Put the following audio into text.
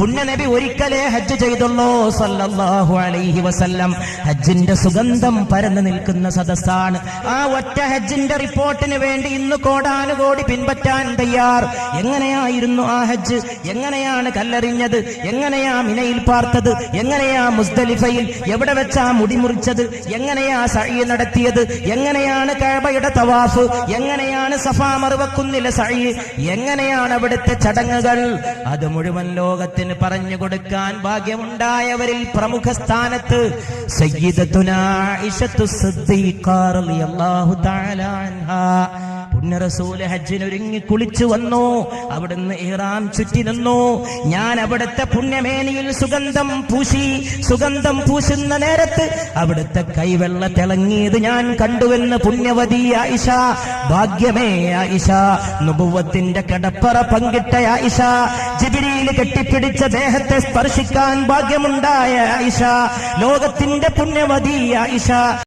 പുണ്യനബി ഒരിക്കലേ ഹജ്ജ് ചെയ്തുള്ളൂ. സല്ലല്ലാഹു അലൈഹി വസല്ലം. ഹജ്ജിന്റെ സുഗന്ധം പരന്നു നിൽക്കുന്ന സദസ്സാണ്. ആ ഒറ്റ ഹജ്ജിന്റെ റിപ്പോർട്ടിന് വേണ്ടി ഇന്ന് കോടാനുകോടി പിൻപറ്റാൻ തയ്യാർ. എങ്ങനെയായിരുന്നു ആ ഹജ്ജ്? എങ്ങനെയാണ് കല്ലെറിഞ്ഞത്? എങ്ങനെയാ മിനയിൽ പാർത്തത്? എങ്ങനെയാ മുസ്തലിഫയിൽ എവിടെ വെച്ചാ മുടിമുറിച്ചത് എങ്ങനെയാ സഴി നടത്തിയത്? എങ്ങനെയാണ് കഴബയുടെ തവാഫ്? എങ്ങനെയാണ് സഫാ മറുവക്കുന്നിലെ സഴി എങ്ങനെയാണ് അവിടുത്തെ ചടങ്ങുകൾ? അത് മുഴുവൻ ലോകത്തിന് പറഞ്ഞു കൊടുക്കാൻ ഭാഗ്യമുണ്ടായവരിൽ പ്രമുഖ സ്ഥാനത്ത് സയ്യിദത്തുന ഇഷത്തു സിദ്ദീഖ റളിയല്ലാഹു തആല അൻഹാ. പുണ്യ റസൂൽ ഹജ്ജിനൊരുങ്ങി കുളിച്ചു വന്നു. അവിടുന്ന് ഇഹ്റാം ചുറ്റി നിന്നു. ഞാൻ അവിടുത്തെ പുണ്യമേനിയിൽ സുഗന്ധം പൂശി. സുഗന്ധം പൂശുന്ന നേരത്ത് അവിടുത്തെ കൈവെള്ള തിളങ്ങിയത് ഞാൻ കണ്ടുവെന്ന് പുണ്യവതി ആയിഷ. ഭാഗ്യമേ ആയിഷ. നുപുവത്തിന്റെ കടപ്പറ പങ്കിട്ട ആയിഷ. ജിബിരിയിൽ കെട്ടിപ്പിടിച്ച ദേഹത്തെ സ്പർശിക്കാൻ ഭാഗ്യമുണ്ടായ ആയിഷ. ലോകത്തിന്റെ പുണ്യവതി ആയിഷ.